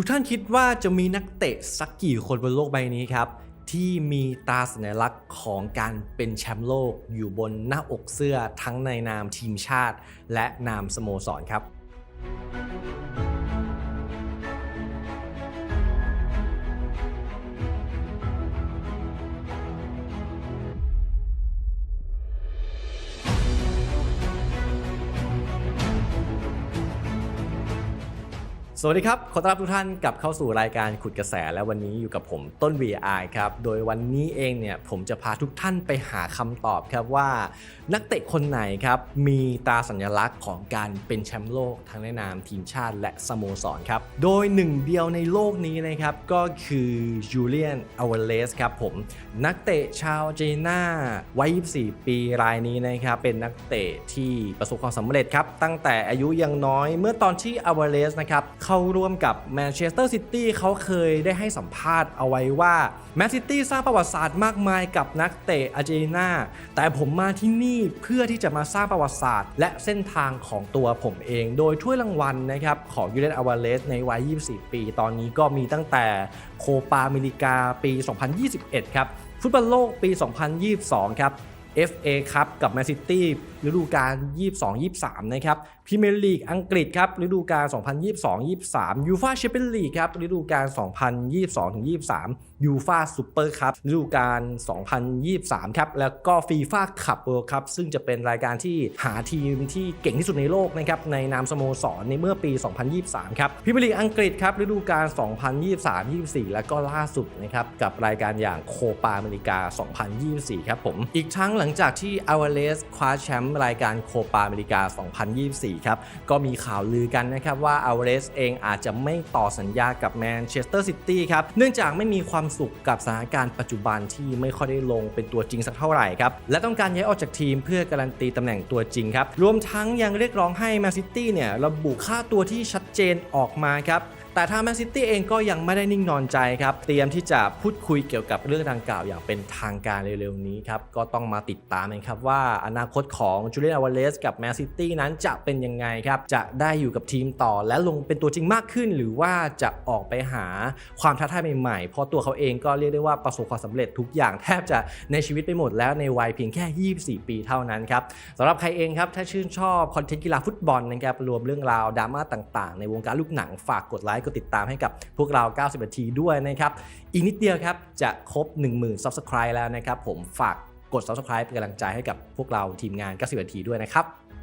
ทุกท่านคิดว่าจะมีนักเตะสักกี่คนบนโลกใบนี้ครับ ที่มีตราสัญลักษณ์ของการเป็นแชมป์โลกอยู่บนหน้าอกเสื้อทั้งในนามทีมชาติ และนามสโมสรครับ สวัสดีครับ ขอต้อนรับทุกท่านกลับเข้าสู่รายการขุดกระแสและวันนี้อยู่กับผมต้น VI ครับ โดยวันนี้เองเนี่ยผมจะพาทุกท่านไปหาคำตอบครับว่านักเตะคนไหนครับมีตราสัญลักษณ์ของการเป็นแชมป์โลกทั้งในนามทีมชาติและสโมสรครับ โดยหนึ่งเดียวในโลกนี้นะครับก็คือจูเลียนอเวเลสครับผมนักเตะชาวเจน่าวัย 24 ปีรายนี้นะครับเป็นนักเตะที่ประสบความสำเร็จครับตั้งแต่อายุยังน้อยเมื่อตอนที่อเวเลสนะครับเข้าร่วมกับแมนเชสเตอร์ซิตี้เขาเคยได้ให้สัมภาษณ์เอาไว้ว่าแมนซิตี้สร้างประวัติศาสตร์มากมายกับนักเตะอาร์เจนตินาแต่ผมมาที่นี่เพื่อที่จะมาสร้างประวัติศาสตร์ และเส้นทางของตัวผมเอง โดยถ้วยรางวัลนะครับของยูเ n นอวาเลสในวัย 24 ปี ตอนนี้ก็มีตั้งแต่โคปาอเมริกาปี 2021 ครับฟุตบอลโลกปี 2022 ครับ FA ครับกับแมนซิตี้ฤดูกาล 22-23 นะครับพรีเมียร์ลีกอังกฤษครับฤดูกาล 2022-23ยูฟ่าแชมเปี้ยนลีกครับฤดูกาล 2022-23ยูฟ่าซูเปอร์คัพฤดูกาล 2023 ครับแล้วก็ฟีฟ่าคัพเวิลด์คัพซึ่งจะเป็นรายการที่หาทีมที่เก่งที่สุดในโลกนะครับในนามสโมสรในเมื่อปี 2023 ครับพรีเมียร์ลีกอังกฤษครับฤดูกาล 2023-24 แล้วก็ล่าสุดนะครับกับรายการอย่างโคปาอเมริกา 2024 ครับผมอีกทั้งหลังจากที่อเวเลสคว้าแชมป์รายการโคปาอเมริกา 2024 ครับ ก็มีข่าวลือกันนะครับว่าอเวเลสเองอาจจะไม่ต่อสัญญากับแมนเชสเตอร์ซิตี้ครับ เนื่องจากไม่มีความสุขกับสถานการณ์ปัจจุบันที่ไม่ค่อยได้ลงเป็นตัวจริงสักเท่าไหร่ครับ และต้องการย้ายออกจากทีมเพื่อการันตีตำแหน่งตัวจริงครับ รวมทั้งยังเรียกร้องให้แมนซิตี้เนี่ยระบุค่าตัวที่ชัดเจนออกมาครับแต่ทางแมนซิตี้เองก็ยังไม่ได้นิ่งนอนใจครับ เตรียมที่จะพูดคุยเกี่ยวกับเรื่องดังกล่าวอย่างเป็นทางการเร็วๆนี้ครับ ก็ต้องมาติดตามกันครับว่าอนาคตของจูเลียนอวาเลสกับแมนซิตี้นั้นจะเป็นยังไงครับ จะได้อยู่กับทีมต่อและลงเป็นตัวจริงมากขึ้น หรือว่าจะออกไปหาความท้าทายใหม่ๆ เพราะตัวเขาเองก็เรียกได้ว่าประสบความสำเร็จทุกอย่างแทบจะในชีวิตไปหมดแล้วในวัยเพียงแค่ 24 ปีเท่านั้นครับสำหรับใครเองครับถ้าชื่นชอบคอนเทนต์กีฬาฟุตบอลนะครับรวมเรื่องราวดราม่าต่าง ๆ ในวงการลูกหนังฝากกดไลค์กดติดตามให้กับพวกเรา 90นาทีด้วยนะครับ อีกนิดเดียวครับ จะครบ 10,000 Subscribe แล้วนะครับ ผมฝากกด Subscribe เป็นกำลังใจให้กับพวกเราทีมงาน 90นาทีด้วยนะครับ